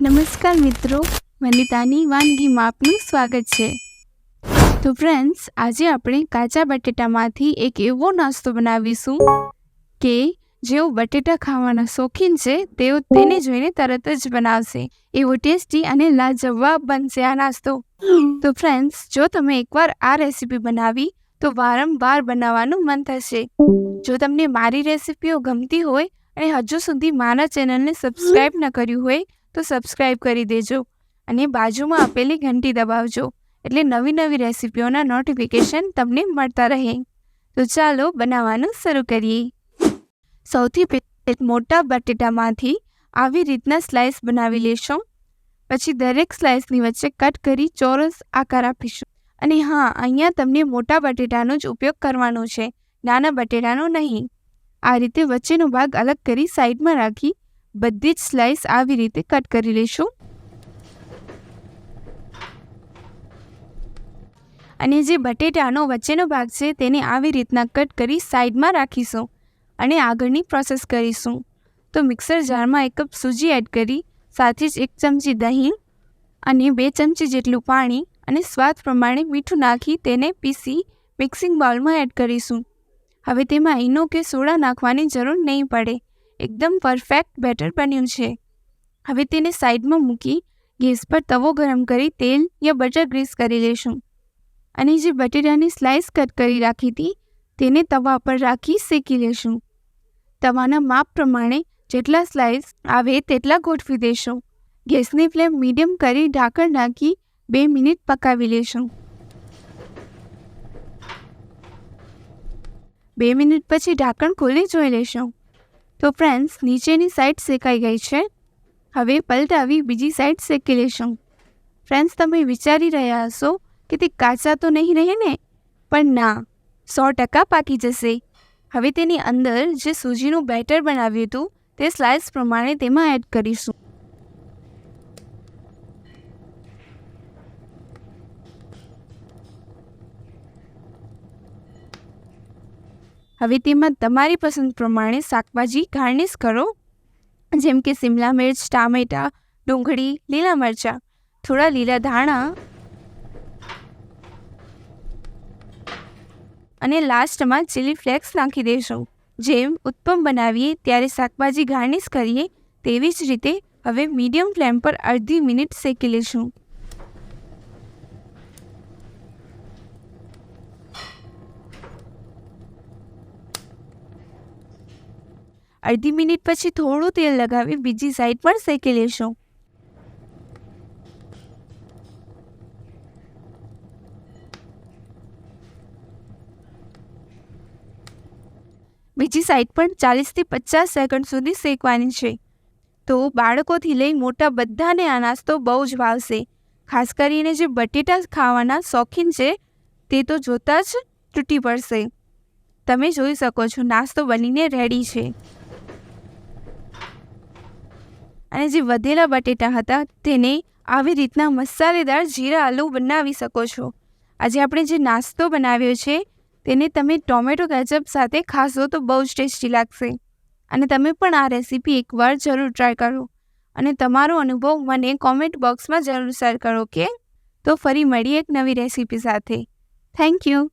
નમસ્કાર મિત્રો, વનિતાની વાનગીમાં આપનું સ્વાગત છે. તો ફ્રેન્ડ્સ આજે આપણે કાચા બટેટામાંથી એક એવો નાસ્તો બનાવીશું કે જેઓ બટેટા ખાવાના શોખીન છે, તેઓ તેને જોઈને તરત જ બનાવશે. એવો ટેસ્ટી અને લાજવાબ બનશે આ નાસ્તો. તો ફ્રેન્ડ્સ જો તમે એકવાર આ રેસીપી બનાવી, તો વારંવાર બનાવવાનું મન થશે. જો તમને મારી રેસીપીઓ ગમતી હોય અને હજુ સુધી મારા ચેનલને સબસ્ક્રાઈબ ન કર્યું હોય તો સબસ્ક્રાઈબ કરી દેજો અને બાજુમાં આપેલી ઘંટી દબાવજો એટલે નવી નવી રેસીપીઓના નોટિફિકેશન તમને મળતા રહે. તો ચાલો બનાવવાનું શરૂ કરીએ. સૌથી મોટા બટેટામાંથી આવી રીતના સ્લાઇસ બનાવી લેશો. પછી દરેક સ્લાઇસની વચ્ચે કટ કરી ચોરસ આકાર આપીશું. અને હા, અહીંયા તમને મોટા બટેટાનો જ ઉપયોગ કરવાનો છે, નાના બટેટાનો નહીં. આ રીતે વચ્ચેનો ભાગ અલગ કરી સાઈડમાં રાખી બધી જ સ્લાઇસ આવી રીતે કટ કરી લઈશું. અને જે બટેટાનો વચ્ચેનો ભાગ છે, તેને આવી રીતના કટ કરી સાઈડમાં રાખીશું અને આગળની પ્રોસેસ કરીશું. તો મિક્સર જારમાં એક કપ સૂજી એડ કરી, સાથે જ એક ચમચી દહીં અને બે ચમચી જેટલું પાણી અને સ્વાદ પ્રમાણે મીઠું નાખી તેને પીસી મિક્સિંગ બાઉલમાં એડ કરીશું. હવે તેમાં ઈનો કે સોડા નાખવાની જરૂર નહીં પડે. એકદમ પરફેક્ટ બેટર બન્યું છે. હવે તેને સાઈડમાં મૂકી ગેસ પર તવો ગરમ કરી તેલ યા બટર ગ્રીસ કરી લેશું અને જે બટેટાની સ્લાઇસ કટ કરી રાખી હતી, તેને તવા પર રાખી શેકી લેશું તવાના માપ પ્રમાણે જેટલા સ્લાઇસ આવે તેટલા ગોઠવી દેશું ગેસની ફ્લેમ મીડિયમ કરી ઢાંકણ નાખી બે મિનિટ પકાવી લેશું બે મિનિટ પછી ઢાંકણ ખોલી જોઈ લેશું તો ફ્રેન્ડ્સ, નીચેની સાઈડ શેકાઈ ગઈ છે. હવે પલટાવી બીજી સાઈડ શેકી લેશું. ફ્રેન્ડ્સ, તમે વિચારી રહ્યા હશો કે તે કાચા તો નહીં રહે ને? પણ ના, સો ટકા પાકી જશે. હવે તેની અંદર જે સૂજીનું બેટર બનાવ્યું હતું, તે સ્લાઇસ પ્રમાણે તેમાં એડ કરીશું. હવે તેમાં તમારી પસંદ પ્રમાણે શાકભાજી ગાર્નિશ કરો. જેમ કે શિમલા મિર્ચ, ટામેટાં, ડુંગળી, લીલા મરચાં, થોડા લીલા ધાણા અને લાસ્ટમાં ચીલી ફ્લેક્સ નાખી દેશું. જેમ ઉત્પમ બનાવીએ ત્યારે શાકભાજી ગાર્નિશ કરીએ તેવી જ રીતે હવે મીડિયમ ફ્લેમ પર અડધી મિનિટ શેકી લઈશું અડધી મિનિટ પછી થોડું તેલ લગાવી બીજી સાઈડ પણ શેકી લેશું. બીજી સાઈડ પણ ચાલીસથી પચાસ સેકન્ડ સુધી શેકવાની છે. તો બાળકોથી લઈ મોટા બધાને આ નાસ્તો બહુ જ ભાવશે. ખાસ કરીને જે બટેટા ખાવાના શોખીન છે, તે તો જોતાં જ તૂટી પડશે. તમે જોઈ શકો છો, નાસ્તો બનીને રેડી છે. અને જે વધેલા બટેટા હતા, તેને આવી રીતના મસાલેદાર જીરા આલુ બનાવી શકો છો. આજે આપણે જે નાસ્તો બનાવ્યો છે, તેને તમે ટોમેટો કેચઅપ સાથે ખાશો તો બહુ જ ટેસ્ટી લાગશે. અને તમે પણ આ રેસીપી એકવાર જરૂર ટ્રાય કરો. અને તમારો અનુભવ મને કોમેન્ટ બોક્સમાં જરૂર શેર કરો કે તો ફરી મળીએ એક નવી રેસીપી સાથે. Thank you.